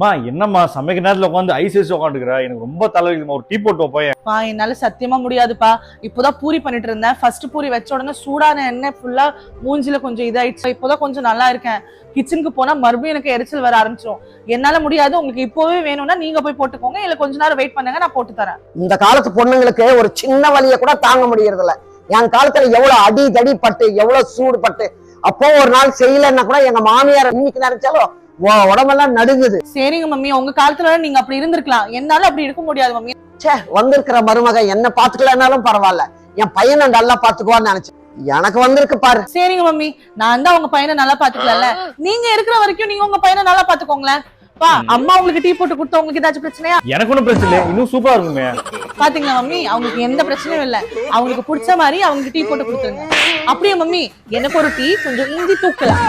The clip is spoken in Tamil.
மா என்னம்மா சமைக்க நேரத்துல உட்காந்து ஐஸ் ஐஸ் உட்காந்துக்கிற எனக்கு ரொம்ப தலைவலிக்குமா ஒரு டீ போட்டு வைப்பேன் பா என்னால சத்தியமா முடியாதுப்பா. இப்போதான் பூரி பண்ணிட்டு இருந்தேன். ஃபர்ஸ்ட் பூரி வச்ச உடனே சூடான எண்ணெய் ஃபுல்லா மூஞ்சில கொஞ்சம் இதாயிடுச்சு. இப்போதான் கொஞ்சம் நல்லா இருக்கேன். கிச்சனுக்கு போனா மறுபடியும் எனக்கு எரிச்சல் வர ஆரம்பிச்சிடும் என்னால முடியாது. உங்களுக்கு இப்போவே வேணும்னா நீங்க போய் போட்டுக்கோங்க. இல்ல கொஞ்ச நேரம் வெயிட் பண்ணுங்க நான் போட்டு தரேன். இந்த காலத்து பொண்ணுங்களுக்கு ஒரு சின்ன வலிய கூட தாங்க முடியறது இல்ல என் காலத்துல எவ்வளவு அடி தடி பட்டு எவ்வளவு சூடு பட்டு அப்போ ஒரு நாள் செய்யலைன்னா கூட எங்க மாமியார் இன்னைக்கு நினைச்சாலும் உடம்பெல்லாம் நடுங்குது. சரிங்க மம்மி உங்க காலத்துல நீங்க அப்படி இருந்திருக்கலாம். என்னால அப்படி இருக்க முடியாது மம்மி. ச்சே வந்திருக்கிற மருமக என்ன பாத்துக்கலனாலும் பரவாயில்ல. என் பையனை நல்லா பாத்துக்குவான்னு நினைச்சேன். எனக்கு வந்திருக்கு பாரு. சரிங்க மம்மி நான் தான் உங்க பையனை நல்லா பாத்துக்கல நீங்க இருக்கிற வரைக்கும் நீங்க உங்க பையனை நல்லா பாத்துக்கோங்களேன். பா அம்மா உங்களுக்கு டீ போட்டு கொடுத்தா உங்களுக்கு ஏதாச்சும் பிரச்சனையா? எனக்கு ஒன்றும் பிரச்சனை இல்லை. இன்னும் சூப்பரா இருக்குமே பாத்தீங்களா மம்மி? அவங்களுக்கு எந்த பிரச்சனையும் இல்ல. அவங்களுக்கு பிடிச்ச மாதிரி அவங்களுக்கு டீ போட்டு கொடுத்துருங்க. அப்படியே மம்மி எனக்கு ஒரு டீ கொஞ்சம் இஞ்சி தூக்கலாம்